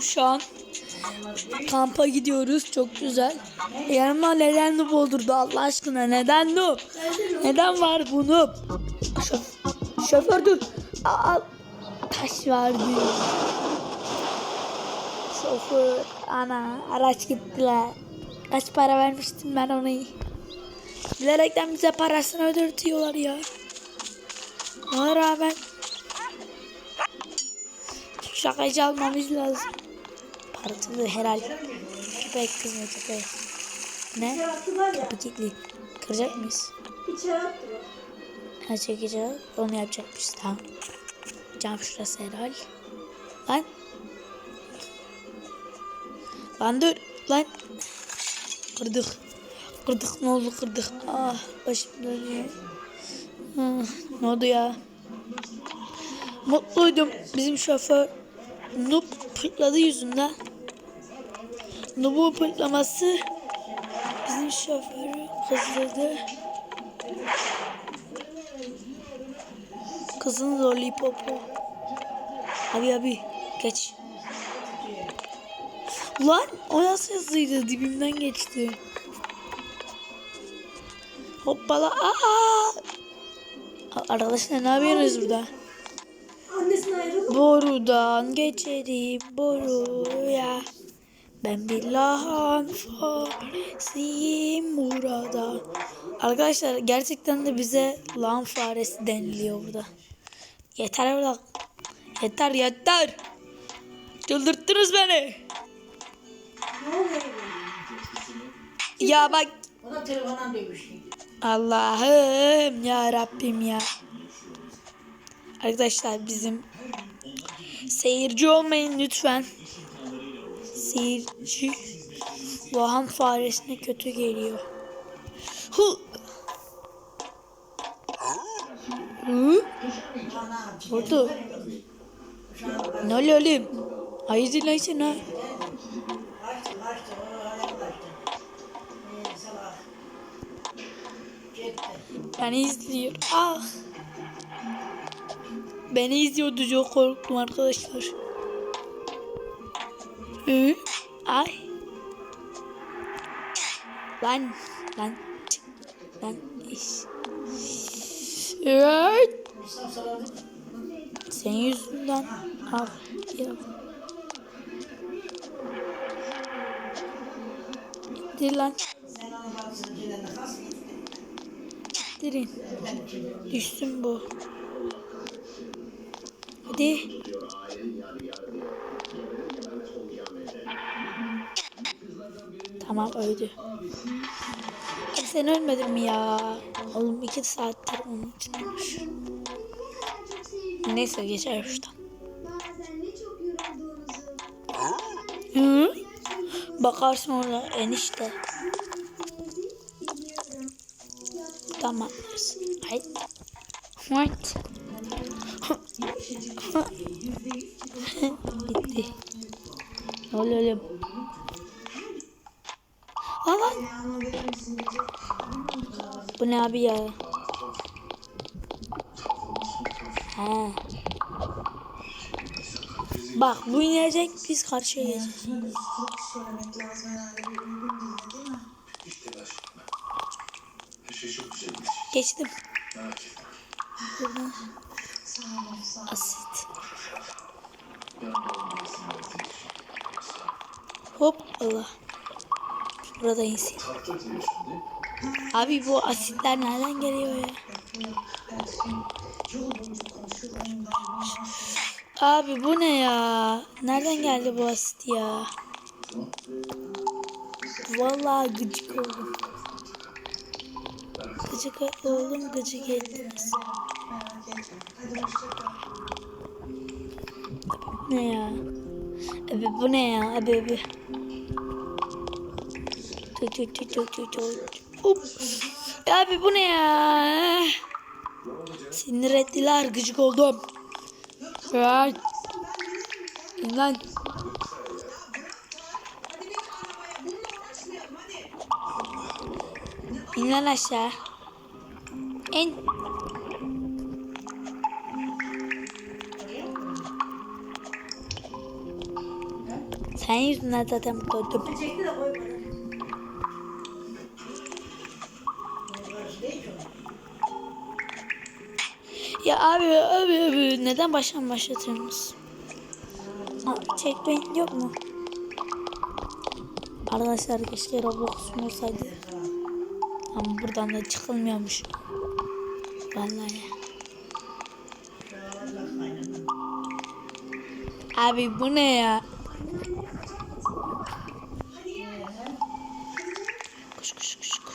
Şu an kampa gidiyoruz. Çok güzel. Yanıma neden noob oldurdu Allah aşkına? Neden noob? Neden var bu noob? Şöf- şoför dur. Aa, taş vardı. Şoför. Ana araç gittiler. Kaç para vermiştim ben ona? Bilerekten bize parasını ödürtüyorlar ya. Ona rağmen şakacı almamız lazım. Parasını herhal. Köpek kız mı köpek? Ne? Kapı kilitli. Kıracak mıyız? Ha çekeceğiz. Onu yapacakmış. Tamam. Cam şurası herhal. Lan. Lan dur. Lan. Kırdık. Kırdık ne oldu kırdık. Ah başım dönüyor. Ah, ne oldu ya? Mutluydum. Bizim şoför Noob pırtladı yüzünden. Noob'un pırtlaması bizim şoförü kızdırdı. Kızın lollipopu. Abi abi geç. Lan o nasıl hızlıydı dibimden geçti. Hoppala aa. Arkadaşlar ne yapıyorsunuz burada? Borudan geçerim boruya. Ben bir lahan faresiyim burada. Arkadaşlar gerçekten de bize lahan faresi deniliyor burada. Yeter burada. Yeter yeter. Çıldırttınız beni. Ya bak. Allah'ım ya Rabbim ya. Arkadaşlar bizim seyirci olmayın lütfen. Seyirci Vahan faresine kötü geliyor. Hu. Hı? Vurdu. Ne oluyor oğlum? Hayırdır lan sen ha? Kaçtı kaçtı. O Beni izliyordu çok korktum arkadaşlar. Hı? Ay. Lan. Lan. Lan. Evet. Senin yüzünden. Al. Gel. Dir lan. Dirin. Düşsün bu. Hadi. Tamam öldü. Abi sen ölmedin mi ya? Oğlum iki saattir onun için olmuş. Neyse geçer şuradan. Hı? Bakarsın orada enişte. Tamam. Haydi. What? Bitti. Oğlum? Aa. Bu ne abi ya? Ha. Bak bu inecek biz karşıya geçeceğiz. Güzelmiş. Geçtim. Merak etme. Buradan. Asit. Yanımda olmalısın tek şey. Hop Allah. Burada insin. Abi bu asitler nereden geliyor ya? Abi bu ne ya? Nereden geldi bu asit ya? Vallahi gıcık oldum. Gıcık oldum gıcık ettiniz. Ne ya? Abi bu ne ya? Abi abi. Hop. Abi bu ne ya? Sinir ettiler gıcık oldum. Ya. İn lan. İn lan aşağı. İn. Sen yüzünden zaten öldüm. Çekti de koy Ya abi abi abi neden baştan başlatıyorsunuz? Checkpoint yok mu? Arkadaşlar keşke Roblox'um olsaydı. Ama buradan da çıkılmıyormuş. Vallahi. Abi bu ne ya? Koş koş koş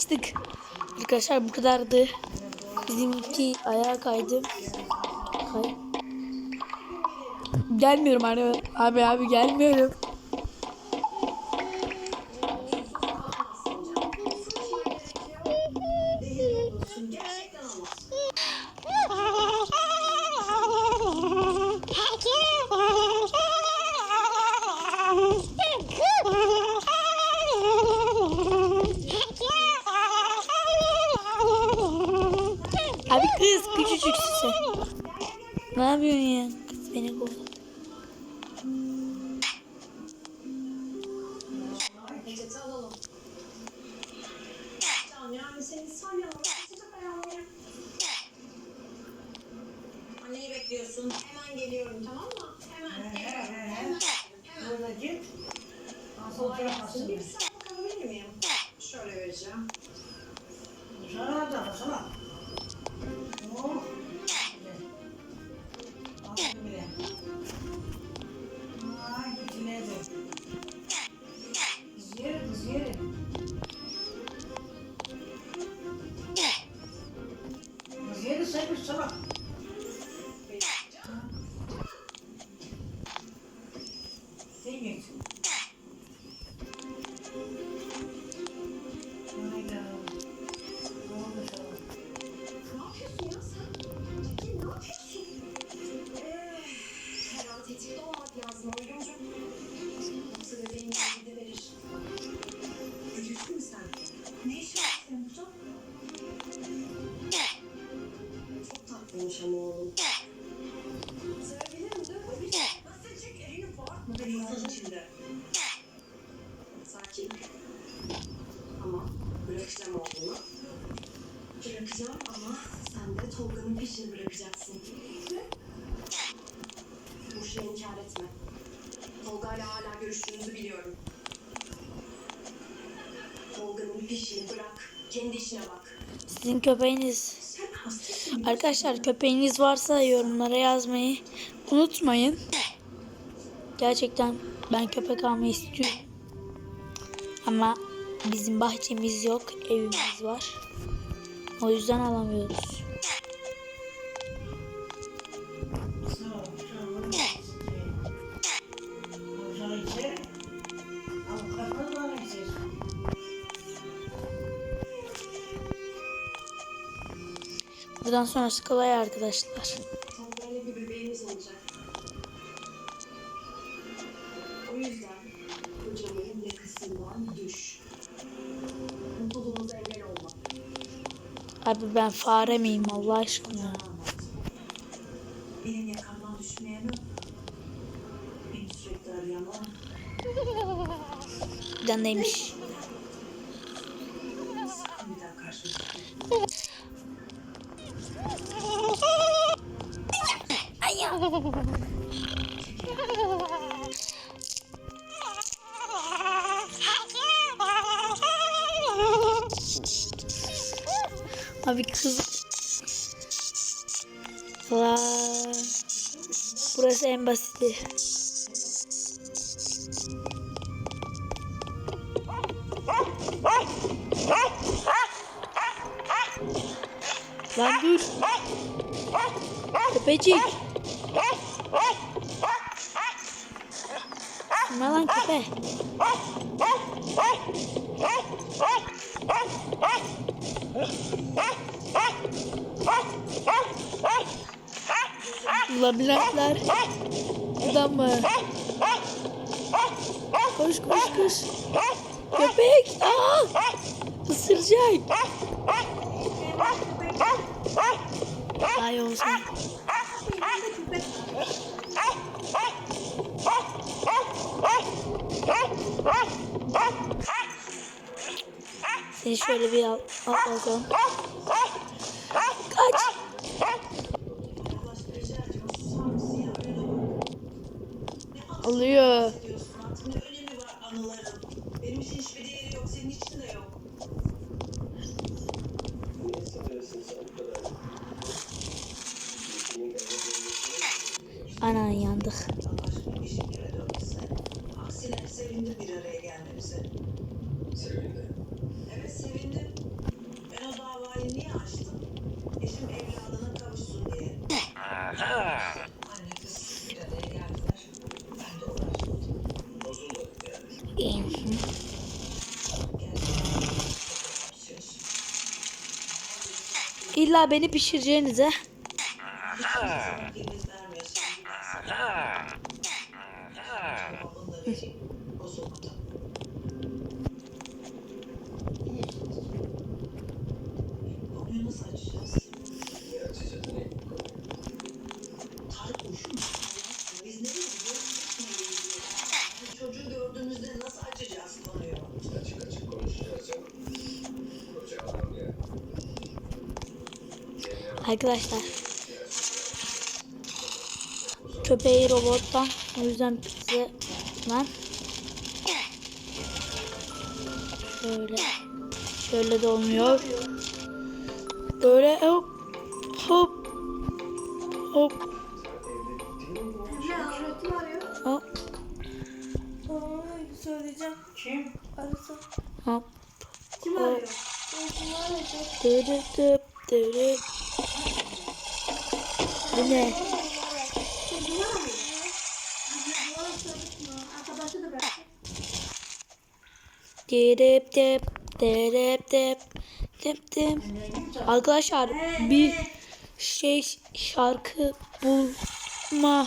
Açtık. Arkadaşlar bu kadardı. Bizimki ayağa kaydı. Kay. Gelmiyorum abi. Abi abi gelmiyorum. Abi kız küçücüksün sen. Ne yapıyorsun ya? Kız beni kovdu. Sizin köpeğiniz. Arkadaşlar köpeğiniz varsa yorumlara yazmayı unutmayın. Gerçekten ben köpek almayı istiyorum. Ama bizim bahçemiz yok, evimiz var. O yüzden alamıyoruz. Buradan sonrası kolay arkadaşlar. Abi ben fare miyim Allah aşkına? Benim yakamdan neymiş? Abi kız. La. Burası en basiti. Lan dur. Köpecik. Labirentler. Buradan mı? Koş koş koş. Köpek. Aa! Isıracak. Ay olsun. Seni şöyle bir al, al bakalım. Kaç. Alıyor. Benim İlla beni pişireceğinize. Arkadaşlar. Köpeği robottan. O yüzden bize ben şöyle şöyle de olmuyor. Böyle hop hop hop hop söyleyeceğim. Kim? Arasın. hop Kim hop. arıyor? Kim arıyor? Dırı dıp dırı. Bırak. Dip dip dip dip dip dip. Arkadaşlar bir şey şarkı bulma.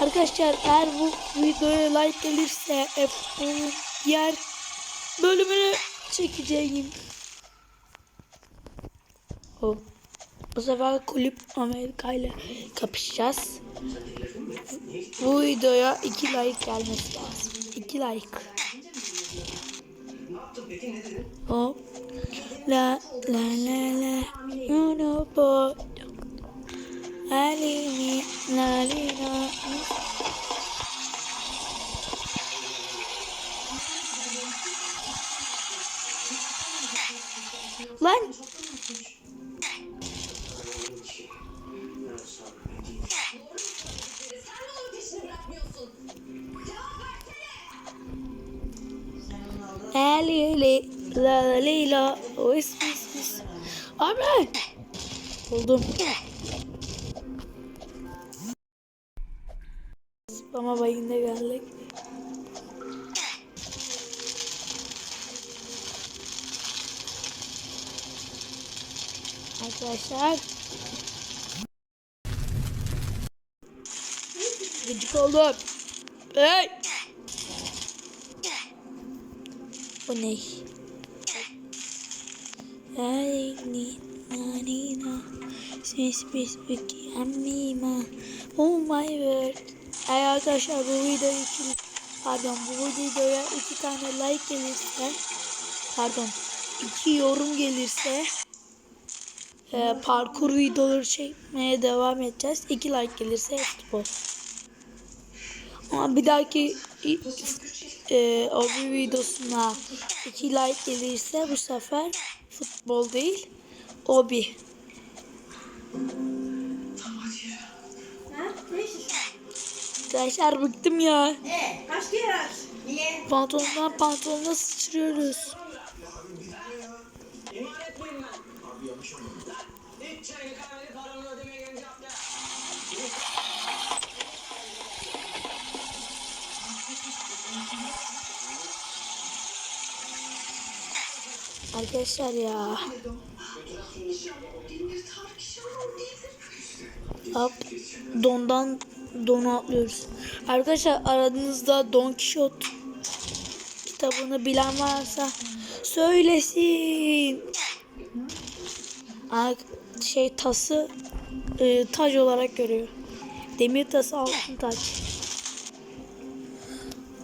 Arkadaşlar eğer bu videoya like gelirse e, bunun diğer bölümünü çekeceğim. O. Bu sefer kulüp Amerika ile kapışacağız. Bu videoya 2 like gelmesi lazım. 2 like. Hop. La la la la. You know boy. Alini la la. Lan versene. Ali la la li la. Ois mis mis. Abi. Buldum. Spama bayında geldik. Arkadaşlar. Gıcık oldum. Hey. Bu ne? Alini nanina Ses bis mükemmima Oh my word. Ay arkadaşlar bu videoya iki Pardon bu videoya iki tane like gelirse Pardon iki yorum gelirse e, Parkur videoları çekmeye devam edeceğiz. İki like gelirse futbol Ama bir dahaki e, o bir videosuna iki like gelirse bu sefer futbol değil obi. Arkadaşlar bıktım ya. E, Kaç kere niye? Pantolondan pantolona sıçrıyoruz. Abi yanlış anladın. Arkadaşlar ya. Hop. Dondan dona atlıyoruz. Arkadaşlar aranızda Don kitap kitabını bilen varsa söylesin. Şey tası e, taş olarak görüyor. Demir tası altın taş.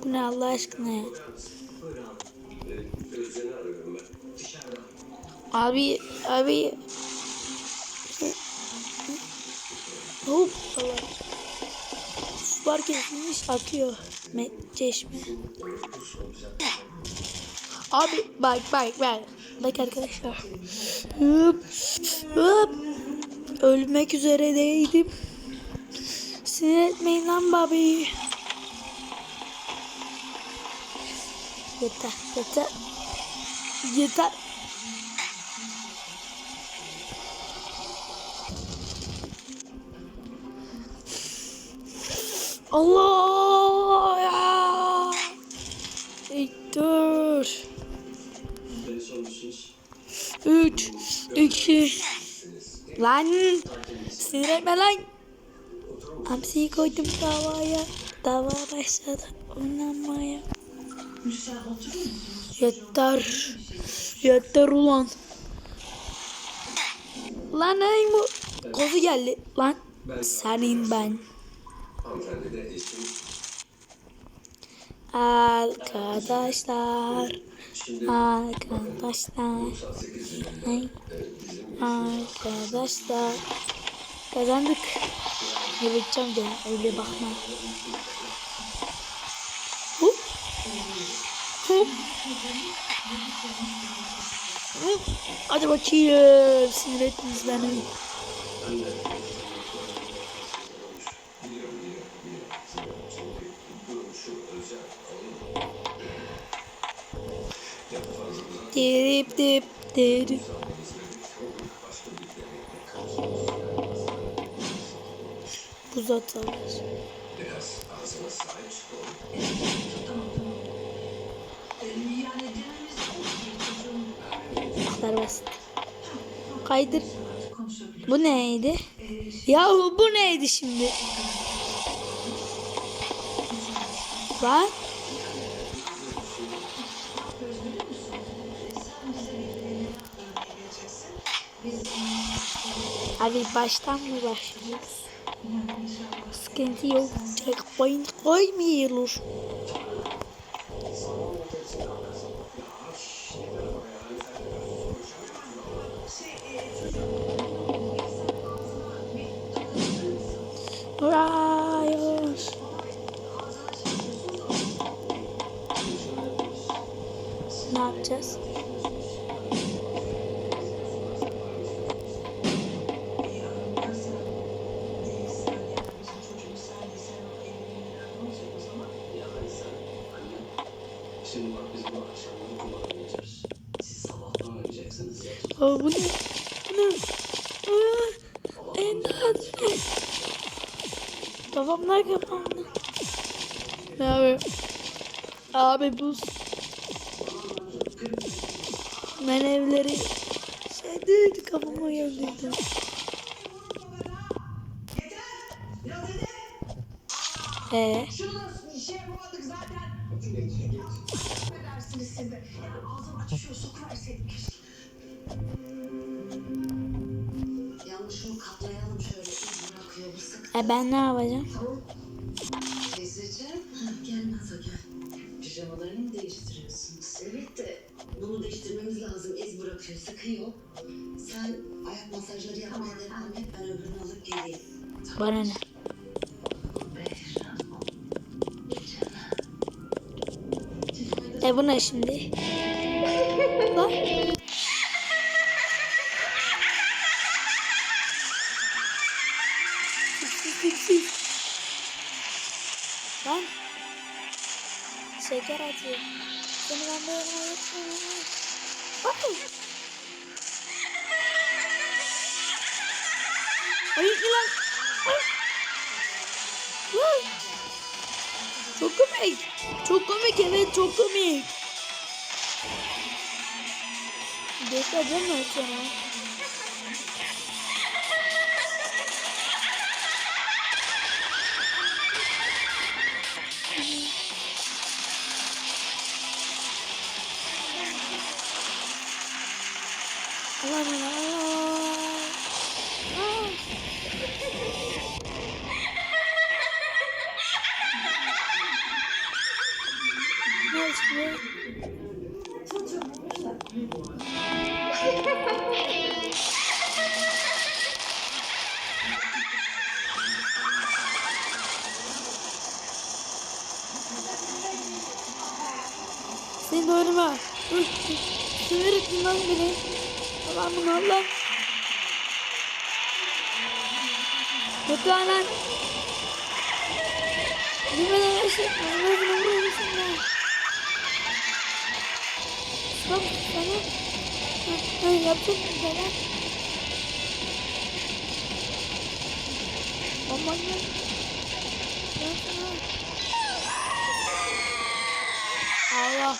Bu ne Allah aşkına ya? Buyurun abi. Ee, Özcan'ı arıyorum ben. Dışarıda. Abi abi Hop Allah. Sular kesilmiş akıyor. Me çeşme. Abi bak bak bak. Bak arkadaşlar. Hop hop. Ölmek üzere Sinir etmeyin lan babi. Yeter yeter. Yeter. Allah ya. Dur. En son musunuz? Üç, iki. Lan. Sinir etme lan. Hamsiyi koydum davaya. Dava başladı oynanmaya. Yeter. Yeter ulan. Lan ay bu. Kozu geldi. Lan. Senin ben. Hanımefendi de eşim. Arkadaşlar. Şimdi Arkadaşlar. saat 8 yılında Ay. Arkadaşlar. Kazandık. Bakacağım de öyle bakma. Hop. Hop. Hadi bakayım. Sinir ettiniz beni. Dip denekle Buz atalım. Kadar basit. Kaydır. Bu neydi? Yahu bu neydi şimdi? Lan. Abi baştan mı başlıyoruz? Sıkıntı yok. Checkpoint koymuyoruz. Aa, bu ne? Bu ne? Aa, Endat. Babamlar kapandı. Ne abi? Abi buz. Ben evleri şey değil kafama geldi. Ee, Şunu şey yapamadık zaten. E ben ne yapacağım? Teyzeciğim. Gel Nazo gel. Pijamalarını mı değiştiriyorsunuz? Evet de bunu değiştirmemiz lazım. İz bırakıyor, sıkıyor. Sen ayak masajları yapmaya devam et. Ben öbürünü alıp geleyim. Bana ne? E bu ne şimdi? Atıyor. Seni ben de yanıma götürüyorum. Ay. Ay lan. Ay. Lan. Çok komik. Çok komik evet çok komik. Göstereceğim ben sana. Oldu? Seni. Sinir ettin lan beni. Allah bunu Allah. Lütfen lan. Bilmeden eşek. Bilmeden Bir şey lan. Aman sana. Allah.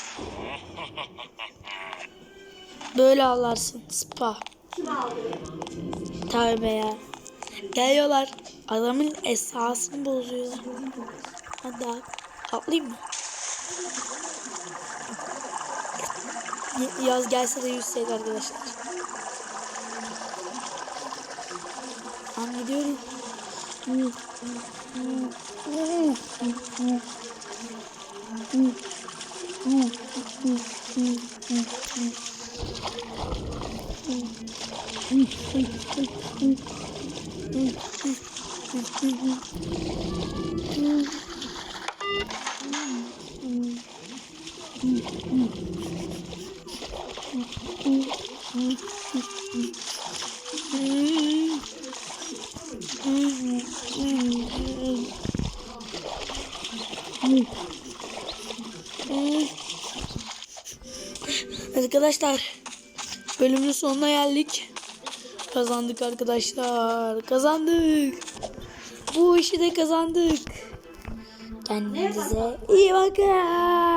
Böyle ağlarsın. Spa. Kim? Tövbe ya. Geliyorlar. Adamın esasını bozuyorlar. Hadi. Atlayayım mı? Yaz gelse de yüzsek arkadaşlar. Ben gidiyorum. Arkadaşlar bölümün sonuna geldik. Kazandık arkadaşlar. Kazandık. Bu işi de kazandık. Kendinize iyi bakın.